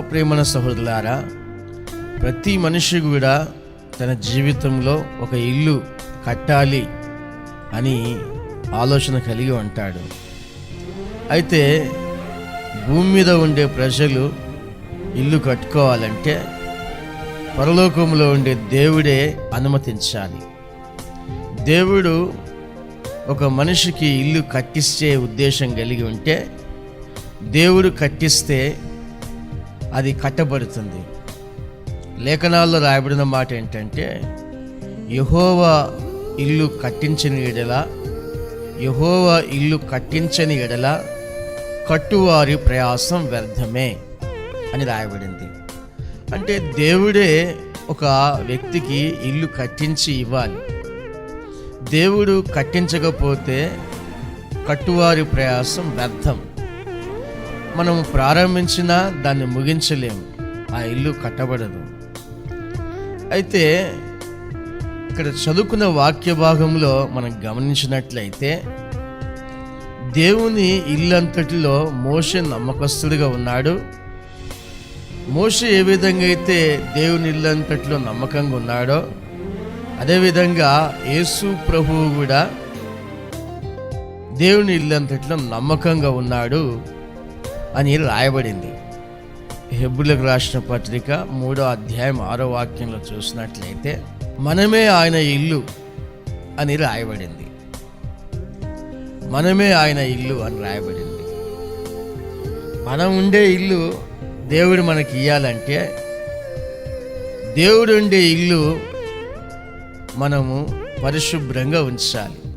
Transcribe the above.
ప్రేమన సహోదరులారా ప్రతి మనిషి కూడా తన జీవితంలో ఒక ఇల్లు కట్టాలి అని ఆలోచన కలిగి ఉంటాడు. అయితే భూమి మీద ఉండే ప్రజలు ఇల్లు కట్టుకోవాలంటే పరలోకంలో ఉండే దేవుడే అనుమతించాలి. దేవుడు ఒక మనిషికి ఇల్లు కట్టిస్తే ఉద్దేశం కలిగి ఉంటే దేవుడు కట్టిస్తే అది కట్టబడుతుంది. లేఖనాల్లో రాయబడిన మాట ఏంటంటే యహోవా ఇల్లు కట్టించిన ఎడల యహోవా ఇల్లు కట్టించని ఎడల కట్టువారి ప్రయాసం వ్యర్థమే అని రాయబడింది. అంటే దేవుడే ఒక వ్యక్తికి ఇల్లు కట్టించి ఇవ్వాలి. దేవుడు కట్టించకపోతే కట్టువారి ప్రయాసం వ్యర్థం. మనం ప్రారంభించినా దాన్ని ముగించలేము. ఆ ఇల్లు కట్టబడదు. అయితే ఇక్కడ చదువుకున్న వాక్య భాగంలో మనం గమనించినట్లయితే దేవుని ఇల్లంతటిలో మోషే నమ్మకస్తుడిగా ఉన్నాడు. మోషే ఏ విధంగా అయితే దేవుని ఇల్లంతటిలో నమ్మకంగా ఉన్నాడో అదేవిధంగా యేసు ప్రభువు కూడా దేవుని ఇల్లంతటిలో నమ్మకంగా ఉన్నాడు. అని రాయబడింది. హెబ్బులకు రాసిన పత్రిక మూడో అధ్యాయం ఆరో వాక్యంలో చూసినట్లయితే మనమే ఆయన ఇల్లు అని రాయబడింది. మనమే ఆయన ఇల్లు అని రాయబడింది. మనం ఉండే ఇల్లు దేవుడు మనకి ఇవ్వాలంటే దేవుడు ఉండే ఇల్లు మనము పరిశుభ్రంగా ఉంచాలి.